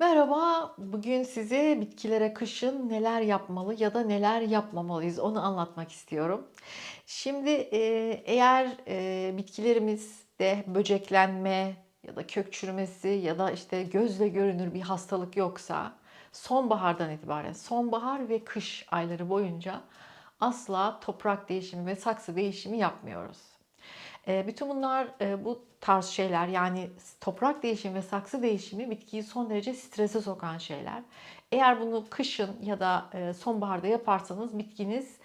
Merhaba, bugün size bitkilere kışın neler yapmalı ya da neler yapmamalıyız onu anlatmak istiyorum. Şimdi e, eğer e, bitkilerimizde böceklenme ya da kök çürümesi ya da işte gözle görünür bir hastalık yoksa sonbahardan itibaren sonbahar ve kış ayları boyunca asla toprak değişimi ve saksı değişimi yapmıyoruz. E, bütün bunlar e, bu tarz şeyler yani toprak değişimi ve saksı değişimi bitkiyi son derece strese sokan şeyler. Eğer bunu kışın ya da e, sonbaharda yaparsanız bitkiniz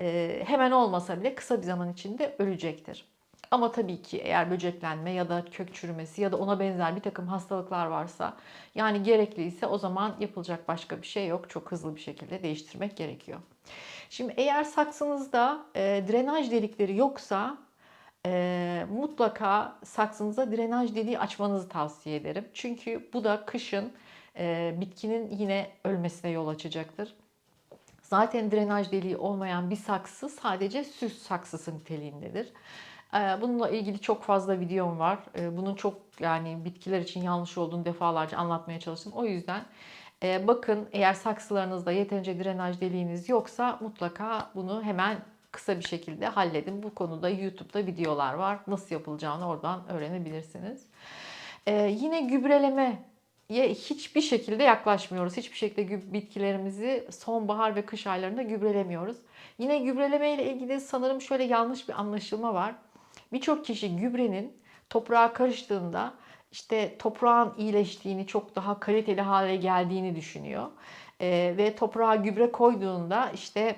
e, hemen olmasa bile kısa bir zaman içinde ölecektir. Ama tabii ki eğer böceklenme ya da kök çürümesi ya da ona benzer bir takım hastalıklar varsa yani gerekliyse o zaman yapılacak başka bir şey yok. Çok hızlı bir şekilde değiştirmek gerekiyor. Şimdi eğer saksınızda e, drenaj delikleri yoksa e, mutlaka saksınıza drenaj deliği açmanızı tavsiye ederim. Çünkü bu da kışın e, bitkinin yine ölmesine yol açacaktır. Zaten drenaj deliği olmayan bir saksı sadece süs saksısı niteliğindedir. Bununla ilgili çok fazla videom var. Bunun çok yani bitkiler için yanlış olduğunu defalarca anlatmaya çalıştım. O yüzden bakın eğer saksılarınızda yeterince drenaj deliğiniz yoksa mutlaka bunu hemen kısa bir şekilde halledin. Bu konuda YouTube'da videolar var. Nasıl yapılacağını oradan öğrenebilirsiniz. Ee, yine gübreleme hiçbir şekilde yaklaşmıyoruz. Hiçbir şekilde bitkilerimizi sonbahar ve kış aylarında gübrelemiyoruz. Yine gübreleme ile ilgili sanırım şöyle yanlış bir anlaşılma var. Birçok kişi gübrenin toprağa karıştığında işte toprağın iyileştiğini, çok daha kaliteli hale geldiğini düşünüyor. Ee, ve toprağa gübre koyduğunda işte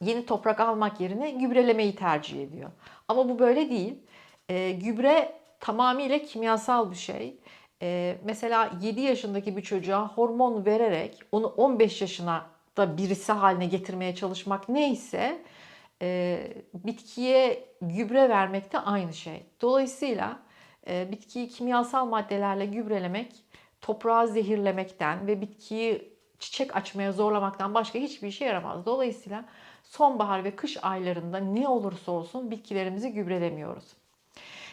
yeni toprak almak yerine gübrelemeyi tercih ediyor. Ama bu böyle değil. E, gübre tamamıyla kimyasal bir şey. E, mesela 7 yaşındaki bir çocuğa hormon vererek onu 15 yaşına da birisi haline getirmeye çalışmak neyse e, bitkiye gübre vermek de aynı şey. Dolayısıyla e, bitkiyi kimyasal maddelerle gübrelemek toprağı zehirlemekten ve bitkiyi çiçek açmaya zorlamaktan başka hiçbir işe yaramaz. Dolayısıyla sonbahar ve kış aylarında ne olursa olsun bitkilerimizi gübrelemiyoruz.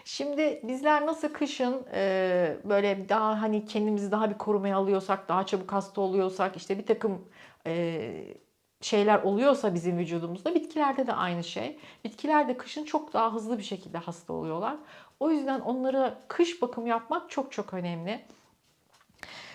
Şimdi bizler nasıl kışın e, böyle daha hani kendimizi daha bir korumaya alıyorsak, daha çabuk hasta oluyorsak, işte bir takım e, şeyler oluyorsa bizim vücudumuzda bitkilerde de aynı şey. Bitkiler de kışın çok daha hızlı bir şekilde hasta oluyorlar. O yüzden onlara kış bakım yapmak çok çok önemli.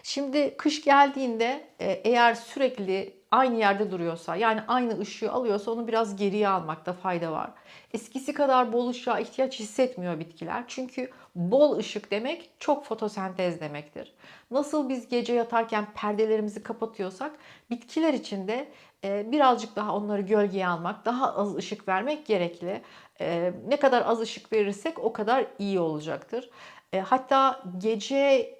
Şimdi kış geldiğinde e, eğer sürekli aynı yerde duruyorsa yani aynı ışığı alıyorsa onu biraz geriye almakta fayda var. Eskisi kadar bol ışığa ihtiyaç hissetmiyor bitkiler. Çünkü bol ışık demek çok fotosentez demektir. Nasıl biz gece yatarken perdelerimizi kapatıyorsak bitkiler için de e, birazcık daha onları gölgeye almak, daha az ışık vermek gerekli. E, ne kadar az ışık verirsek o kadar iyi olacaktır. Hatta gece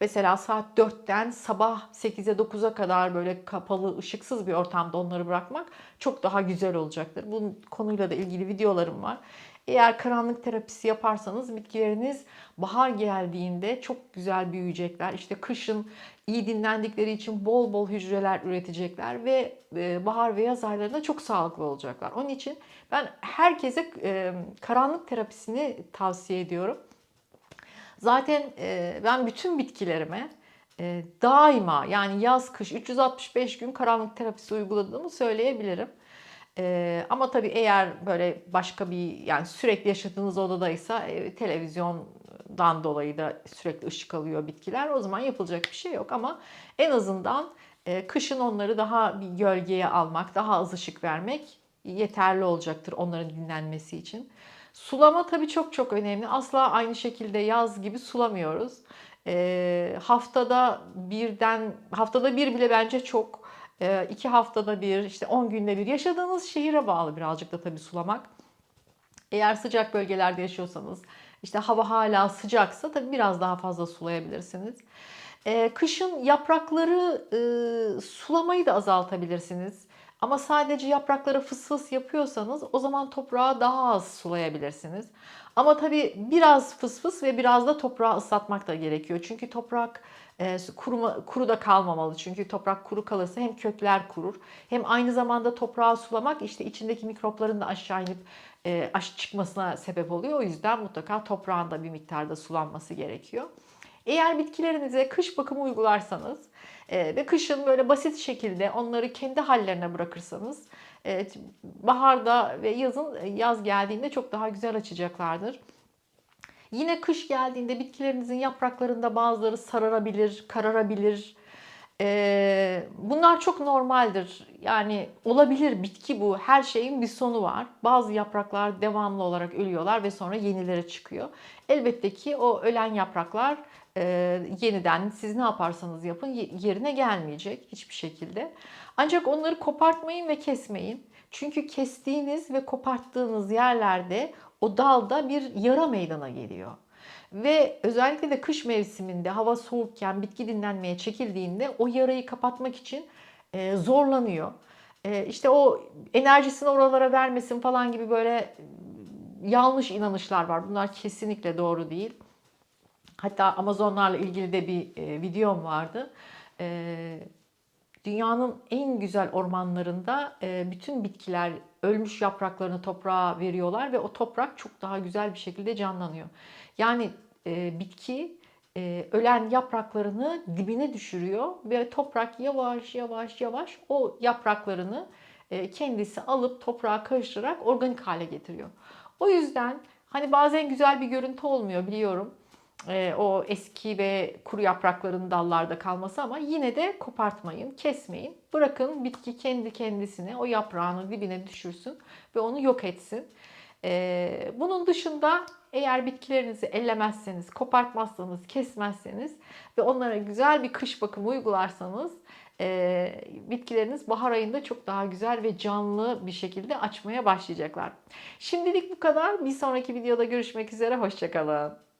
Mesela saat 4'ten sabah 8'e 9'a kadar böyle kapalı, ışıksız bir ortamda onları bırakmak çok daha güzel olacaktır. Bu konuyla da ilgili videolarım var. Eğer karanlık terapisi yaparsanız bitkileriniz bahar geldiğinde çok güzel büyüyecekler. İşte kışın iyi dinlendikleri için bol bol hücreler üretecekler ve e, bahar ve yaz aylarında çok sağlıklı olacaklar. Onun için ben herkese e, karanlık terapisini tavsiye ediyorum. Zaten e, ben bütün bitkilerime e, daima yani yaz kış 365 gün karanlık terapisi uyguladığımı söyleyebilirim. E, ama tabii eğer böyle başka bir yani sürekli yaşadığınız odadaysa e, televizyondan dolayı da sürekli ışık alıyor bitkiler. O zaman yapılacak bir şey yok ama en azından e, kışın onları daha bir gölgeye almak, daha az ışık vermek yeterli olacaktır onların dinlenmesi için. Sulama tabii çok çok önemli. Asla aynı şekilde yaz gibi sulamıyoruz. E, haftada birden, haftada bir bile bence çok. E, iki haftada bir, işte 10 günde bir. Yaşadığınız şehire bağlı birazcık da tabii sulamak. Eğer sıcak bölgelerde yaşıyorsanız, işte hava hala sıcaksa tabii biraz daha fazla sulayabilirsiniz. Ee, kışın yaprakları e, sulamayı da azaltabilirsiniz. Ama sadece yaprakları fıs fıs yapıyorsanız o zaman toprağı daha az sulayabilirsiniz. Ama tabii biraz fıs fıs ve biraz da toprağı ıslatmak da gerekiyor. Çünkü toprak e, kuruma, kuru da kalmamalı. Çünkü toprak kuru kalırsa hem kökler kurur hem aynı zamanda toprağı sulamak işte içindeki mikropların da aşağı inip e, çıkmasına sebep oluyor. O yüzden mutlaka toprağın da bir miktarda sulanması gerekiyor. Eğer bitkilerinize kış bakımı uygularsanız e, ve kışın böyle basit şekilde onları kendi hallerine bırakırsanız e, baharda ve yazın yaz geldiğinde çok daha güzel açacaklardır. Yine kış geldiğinde bitkilerinizin yapraklarında bazıları sararabilir, kararabilir. Ee, bunlar çok normaldir. Yani olabilir bitki bu. Her şeyin bir sonu var. Bazı yapraklar devamlı olarak ölüyorlar ve sonra yenileri çıkıyor. Elbette ki o ölen yapraklar e, yeniden siz ne yaparsanız yapın yerine gelmeyecek hiçbir şekilde. Ancak onları kopartmayın ve kesmeyin. Çünkü kestiğiniz ve koparttığınız yerlerde o dalda bir yara meydana geliyor. Ve özellikle de kış mevsiminde hava soğukken bitki dinlenmeye çekildiğinde o yarayı kapatmak için e, zorlanıyor. E, işte o enerjisini oralara vermesin falan gibi böyle yanlış inanışlar var. Bunlar kesinlikle doğru değil. Hatta Amazonlarla ilgili de bir e, videom vardı. E, dünyanın en güzel ormanlarında e, bütün bitkiler ölmüş yapraklarını toprağa veriyorlar ve o toprak çok daha güzel bir şekilde canlanıyor. Yani e, bitki e, ölen yapraklarını dibine düşürüyor ve toprak yavaş yavaş yavaş o yapraklarını kendisi alıp toprağa karıştırarak organik hale getiriyor. O yüzden hani bazen güzel bir görüntü olmuyor biliyorum. E, o eski ve kuru yaprakların dallarda kalması ama yine de kopartmayın, kesmeyin. Bırakın bitki kendi kendisine o yaprağını dibine düşürsün ve onu yok etsin. E, bunun dışında eğer bitkilerinizi ellemezseniz, kopartmazsanız, kesmezseniz ve onlara güzel bir kış bakımı uygularsanız e, bitkileriniz bahar ayında çok daha güzel ve canlı bir şekilde açmaya başlayacaklar. Şimdilik bu kadar. Bir sonraki videoda görüşmek üzere. Hoşçakalın.